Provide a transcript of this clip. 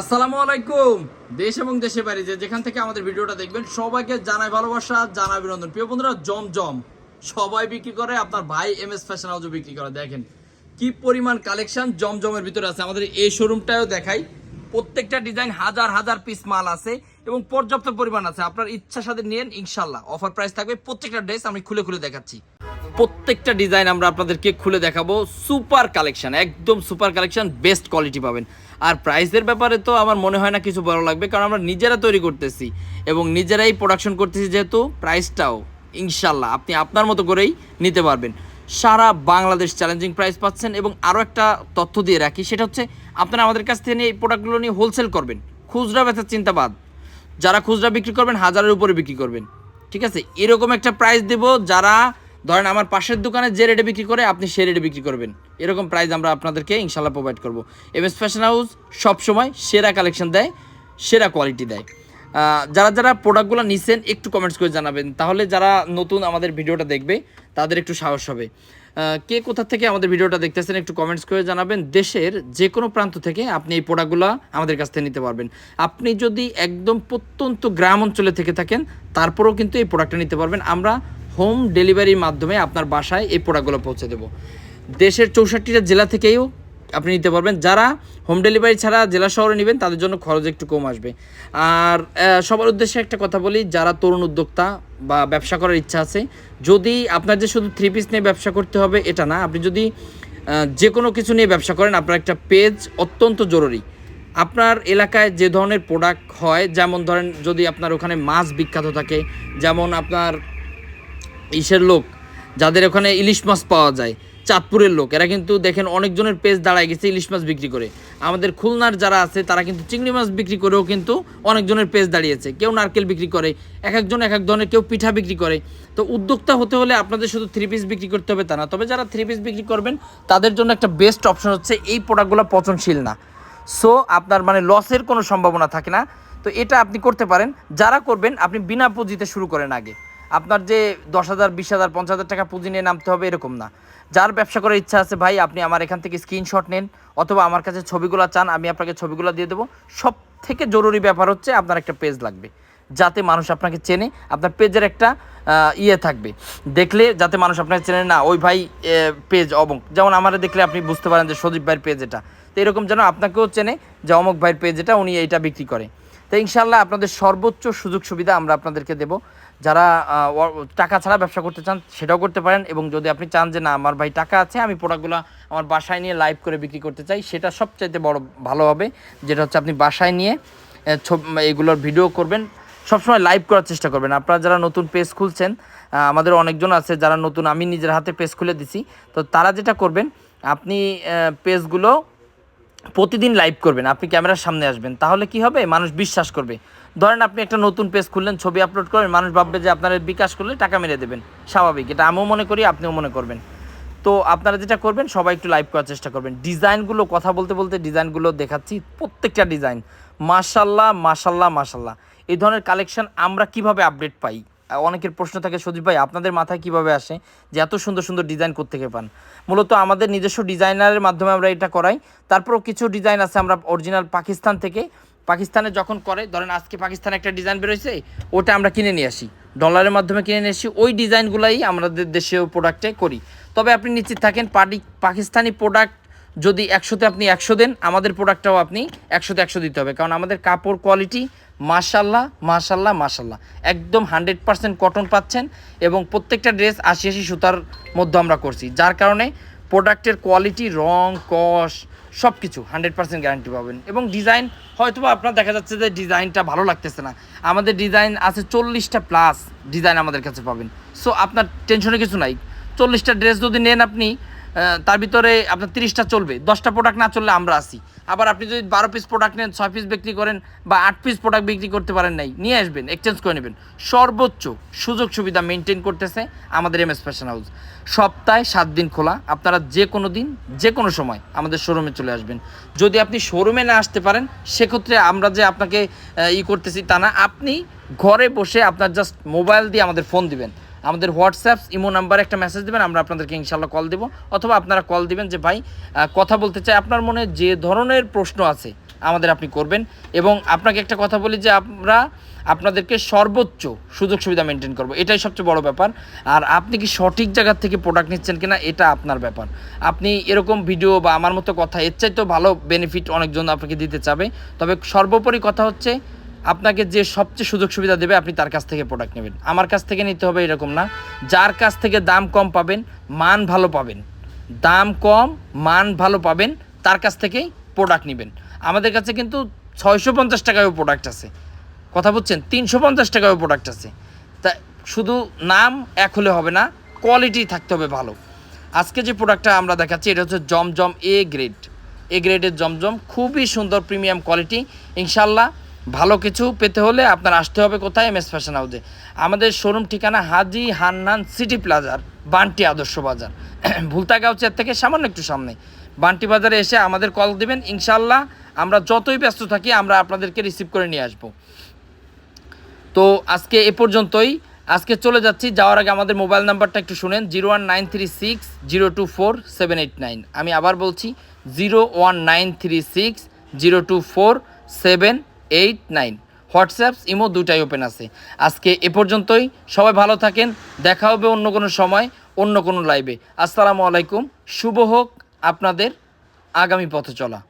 আসসালামু আলাইকুম। দেশ এবং দেশে বাইরে যে যেখান থেকে আমাদের ভিডিওটা দেখবেন, সবাইকে জানাই ভালোবাসা, জানাই অভিনন্দন। প্রিয় বন্ধুরা, জমজম। সবাই বিক্রি করে, আপনার ভাই এম এস ফ্যাশন হাউসও বিক্রি করে। দেখেন, কি পরিমাণ কালেকশন জমজমের ভিতরে আছে। আমাদের এই শোরুমটাও দেখাই। প্রত্যেকটা ডিজাইন হাজার হাজার পিস মাল আছে এবং পর্যাপ্ত পরিমাণ আছে। আপনার ইচ্ছা সাথে নিয়েন ইনশাল্লাহ অফার প্রাইস থাকবে। প্রত্যেকটা ড্রেস আমি খুলে খুলে দেখাচ্ছি। প্রত্যেকটা ডিজাইন আমরা আপনাদেরকে খুলে দেখাবো। সুপার কালেকশন, একদম সুপার কালেকশন, বেস্ট কোয়ালিটি পাবেন। আর প্রাইসের ব্যাপারে তো আমার মনে হয় না কিছু ভালো লাগবে, কারণ আমরা নিজেরা তৈরি করতেছি এবং নিজেরাই প্রোডাকশন করতেছি যেহেতু প্রাইসটাও ইনশাল্লাহ আপনি আপনার মতো করেই নিতে পারবেন। সারা বাংলাদেশ চ্যালেঞ্জিং প্রাইস পাচ্ছেন এবং আরও একটা তথ্য দিয়ে রাখি, সেটা হচ্ছে আপনারা আমাদের কাছ থেকে নিয়ে এই প্রোডাক্টগুলো নিয়ে হোলসেল করবেন। খুচরা বেচার চিন্তাবাদ যারা খুচরা বিক্রি করবেন, হাজারের উপরে বিক্রি করবেন। ঠিক আছে? এরকম একটা প্রাইস দেব যারা ধরেন আমার পাশের দোকানে যে রেটে বিক্রি করে, আপনি সে রেটে বিক্রি করবেন। এরকম প্রাইস আমরা আপনাদেরকে ইনশাল্লাহ প্রোভাইড করব। এম এস ফ্যাশন হাউস সবসময় সেরা কালেকশন দেয়, সেরা কোয়ালিটি দেয়। যারা যারা প্রোডাক্টগুলো নিছেন, একটু কমেন্টস করে জানাবেন। তাহলে যারা নতুন আমাদের ভিডিওটা দেখবে, তাদের একটু সাহস হবে। কে কোথা থেকে আমাদের ভিডিওটা দেখতেছেন, একটু কমেন্টস করে জানাবেন। দেশের যে কোনো প্রান্ত থেকে আপনি এই প্রোডাক্টগুলো আমাদের কাছ থেকে নিতে পারবেন। আপনি যদি একদম প্রত্যন্ত গ্রাম অঞ্চলে থেকে থাকেন, তারপরেও কিন্তু এই প্রোডাক্টটা নিতে পারবেন। আমরা হোম ডেলিভারির মাধ্যমে আপনার বাসায় এই প্রোডাক্টগুলো পৌঁছে দেবো। দেশের চৌষট্টিটা জেলা থেকেও আপনি নিতে পারবেন। যারা হোম ডেলিভারি ছাড়া জেলা শহরে নেবেন, তাদের জন্য খরচ একটু কম আসবে। আর সবার উদ্দেশ্যে একটা কথা বলি, যারা তরুণ উদ্যোক্তা বা ব্যবসা করার ইচ্ছা আছে, যদি আপনার যে শুধু থ্রি পিস নিয়ে ব্যবসা করতে হবে, এটা না, আপনি যদি যে কোনো কিছু নিয়ে ব্যবসা করেন, আপনার একটা পেজ অত্যন্ত জরুরি। আপনার এলাকায় যে ধরনের প্রোডাক্ট হয়, যেমন ধরেন যদি আপনার ওখানে মাছ বিখ্যাত থাকে, যেমন আপনার ইসের লোক, যাদের ওখানে ইলিশ মাছ পাওয়া যায়, চাঁদপুরের লোক। এরা কিন্তু দেখেন অনেকজনের পেজ দাঁড়ায় গেছে ইলিশ মাছ বিক্রি করে। আমাদের খুলনার যারা আছে, তারা কিন্তু চিংড়ি মাছ বিক্রি করেও কিন্তু অনেকজনের পেজ দাঁড়িয়েছে। কেউ নারকেল বিক্রি করে, এক একজন এক এক ধরনের, কেউ পিঠা বিক্রি করে। তো উদ্যোক্তা হতে হলে আপনাদের শুধু থ্রি পিস বিক্রি করতে হবে তা না। তবে যারা থ্রি পিস বিক্রি করবেন, তাদের জন্য একটা বেস্ট অপশন হচ্ছে এই প্রোডাক্টগুলো পচনশীল না। সো আপনার মানে লসের কোনো সম্ভাবনা থাকে না। তো এটা আপনি করতে পারেন। যারা করবেন, আপনি বিনা পুঁজিতে শুরু করেন আগে। আপনার যে দশ হাজার, বিশ হাজার, পঞ্চাশ হাজার টাকা পুঁজি নিয়ে নামতে হবে এরকম না। যার ব্যবসা করার ইচ্ছা আছে, ভাই, আপনি আমার এখান থেকে স্ক্রিনশট নেন, অথবা আমার কাছে ছবিগুলো চান, আমি আপনাকে ছবিগুলো দিয়ে দেবো। সব থেকে জরুরি ব্যাপার হচ্ছে আপনার একটা পেজ লাগবে, যাতে মানুষ আপনাকে চেনে। আপনার পেজের একটা ইয়ে থাকবে। দেখলে যাতে মানুষ আপনাকে চেনে না, ওই ভাই পেজ অমুক। যেমন আমারে দেখলে আপনি বুঝতে পারেন যে সজীব ভাইয়ের পেজ এটা। তো এরকম যেন আপনাকেও চেনে যে অমুক ভাইয়ের পেজ এটা, উনি এইটা বিক্রি করে। তো ইনশাল্লাহ আপনাদের সর্বোচ্চ সুযোগ সুবিধা আমরা আপনাদেরকে দেব। যারা টাকা ছাড়া ব্যবসা করতে চান সেটাও করতে পারেন এবং যদি আপনি চান যে না, আমার ভাই টাকা আছে, আমি প্রোডাক্টগুলো আমার বাসায় নিয়ে লাইভ করে বিক্রি করতে চাই, সেটা সবচাইতে বড় ভালো হবে। যেটা হচ্ছে আপনি বাসায় নিয়ে এগুলোর ভিডিও করবেন, সবসময় লাইভ করার চেষ্টা করবেন। আপনারা যারা নতুন পেজ খুলছেন আমাদের অনেকজন আছে যারা নতুন, আমি নিজের হাতে পেজ খুলে দিছি। তো তারা যেটা করবেন, আপনি পেজগুলো প্রতিদিন লাইভ করবেন, আপনি ক্যামেরার সামনে আসবেন, তাহলে কি হবে? মানুষ বিশ্বাস করবে। ধরেন আপনি একটা নতুন পেজ খুললেন, ছবি আপলোড করেন মানুষ ভাববে যে আপনার বিকাশ করলে টাকা মেরে দেবেন। স্বাভাবিক, এটা আমিও মনে করি, আপনিও মনে করবেন। তো আপনারা যেটা করবেন, সবাই একটু লাইভ করার চেষ্টা করবেন। ডিজাইনগুলো কথা বলতে বলতে ডিজাইনগুলো দেখাচ্ছি, প্রত্যেকটা ডিজাইন মাশাল্লাহ মাশাল্লাহ মাশাল্লাহ এই ধরনের কালেকশন আমরা কীভাবে আপডেট পাই? অনেকের প্রশ্ন থাকে সজীব ভাই, আপনাদের মাথায় কীভাবে আসে যে এত সুন্দর সুন্দর ডিজাইন থেকে পান? মূলত আমাদের নিজস্ব ডিজাইনারের মাধ্যমে আমরা এটা করাই। তারপরও কিছু ডিজাইন আছে আমরা অরিজিনাল পাকিস্তান থেকে। পাকিস্তানে যখন করে, ধরেন আজকে পাকিস্তানে একটা ডিজাইন বেরোয়েছে ওটা আমরা কিনে নিয়ে আসি। ডলারের মাধ্যমে কিনে নিয়ে আসি। ওই ডিজাইনগুলাই আমাদের দেশীয় প্রোডাক্টে করি। তবে আপনি নিশ্চিত থাকেন পাটি পাকিস্তানি প্রোডাক্ট যদি একশোতে আপনি একশো দেন, আমাদের প্রোডাক্টটাও আপনি একশোতে একশো দিতে হবে। কারণ আমাদের কাপড় কোয়ালিটি মাশাল্লাহ মাশাল্লাহ মাশাল্লাহ। একদম হান্ড্রেড পার্সেন্ট কটন পাচ্ছেন এবং প্রত্যেকটা ড্রেস আশি আশি সুতার মধ্যে আমরা করছি। যার কারণে প্রোডাক্টের কোয়ালিটি রং কস সব কিছু হান্ড্রেড পার্সেন্ট গ্যারান্টি পাবেন। এবং ডিজাইন হয়তো আপনার দেখা যাচ্ছে যে ডিজাইনটা ভালো লাগতেছে না। আমাদের ডিজাইন আছে চল্লিশটা প্লাস ডিজাইন আমাদের কাছে পাবেন। সো আপনার টেনশনে কিছু নাই। চল্লিশটা ড্রেস যদি নেন আপনি তার ভিতরে আপনার তিরিশটা চলবে। দশটা প্রোডাক্ট না চললে আমরা আসি আবার আপনি যদি বারো পিস প্রোডাক্ট নেন, ছয় পিস বিক্রি করেন বা আট পিস প্রোডাক্ট বিক্রি করতে পারেন নাই, নিয়ে আসবেন এক্সচেঞ্জ করে নেবেন। সর্বোচ্চ সুযোগ সুবিধা মেনটেন করতেছে আমাদের এম এস ফ্যাশন হাউস সপ্তাহে সাত দিন খোলা, আপনারা যে কোনো দিন, যে কোনো সময় আমাদের শোরুমে চলে আসবেন। যদি আপনি শোরুমে না আসতে পারেন, সেক্ষেত্রে আমরা যে আপনাকে ই করতেছি তা না, আপনি ঘরে বসে আপনার জাস্ট মোবাইল দিয়ে আমাদের ফোন দিবেন। আমাদের হোয়াটসঅ্যাপ ইমো নাম্বারে একটা মেসেজ দেবেন, আমরা আপনাদেরকে ইনশাল্লাহ কল দেবো। অথবা আপনারা কল দিবেন যে, ভাই কথা বলতে চাই। আপনার মনে যে ধরনের প্রশ্ন আছে, আমাদের আপনি করবেন। এবং আপনাকে একটা কথা বলি যে, আমরা আপনাদেরকে সর্বোচ্চ সুযোগ সুবিধা মেনটেন করব। এটাই সবচেয়ে বড় ব্যাপার। আর আপনি কি সঠিক জায়গা থেকে প্রোডাক্ট নিচ্ছেন কিনা, এটা আপনার ব্যাপার। আপনি এরকম ভিডিও বা আমার মতো কথা, এর চাইতেও ভালো বেনিফিট অনেকজন আপনাকে দিতে চাবে। তবে সর্বোপরি কথা হচ্ছে আপনাকে যে সবচেয়ে সুযোগ সুবিধা দেবে, আপনি তার কাছ থেকে প্রোডাক্ট নেবেন। আমার কাছ থেকে নিতে হবে এরকম না। যার কাছ থেকে দাম কম পাবেন, মান ভালো পাবেন। দাম কম, মান ভালো পাবেন, তার কাছ থেকেই প্রোডাক্ট নেবেন। আমাদের কাছে কিন্তু ছয়শো পঞ্চাশ টাকায়ও প্রোডাক্ট আছে। কথা বলছেন তিনশো পঞ্চাশ টাকায়ও প্রোডাক্ট আছে। তা শুধু নাম এক হলে হবে না কোয়ালিটি থাকতে হবে ভালো। আজকে যে প্রোডাক্টটা আমরা দেখাচ্ছি, এটা হচ্ছে জমজম এ গ্রেড এ গ্রেডের জমজম, খুবই সুন্দর প্রিমিয়াম কোয়ালিটি ইনশাল্লাহ ভালো কিছু পেতে হলে আপনার আসতে হবে কোথায়? এম এস ফ্যাশন হাউসে আমাদের শোরুম ঠিকানা হাজি হান্নান সিটি প্লাজার বান্টি আদর্শ বাজার। ভুলতাগাঁও থেকে সামান্য একটু সামনে। বান্টি বাজারে এসে আমাদের কল দিবেন ইনশাল্লাহ আমরা যতই ব্যস্ত থাকি আমরা আপনাদেরকে রিসিভ করে নিয়ে আসব। তো আজকে এ পর্যন্তই। আজকে চলে যাচ্ছি, যাওয়ার আগে আমাদের মোবাইল নাম্বারটা একটু শুনেন zero one nine three six zero two four seven eight nine আমি আবার বলছি zero one nine three six zero two four seven eight nine. WhatsApps, imo দুটাই ওপেন আছে। আজকে এ পর্যন্তই। সবাই ভালো থাকেন। দেখা হবে অন্য কোনো সময়, অন্য কোনো লাইভে আসসালামু আলাইকুম। শুভ হোক আপনাদের আগামী পথে চলা।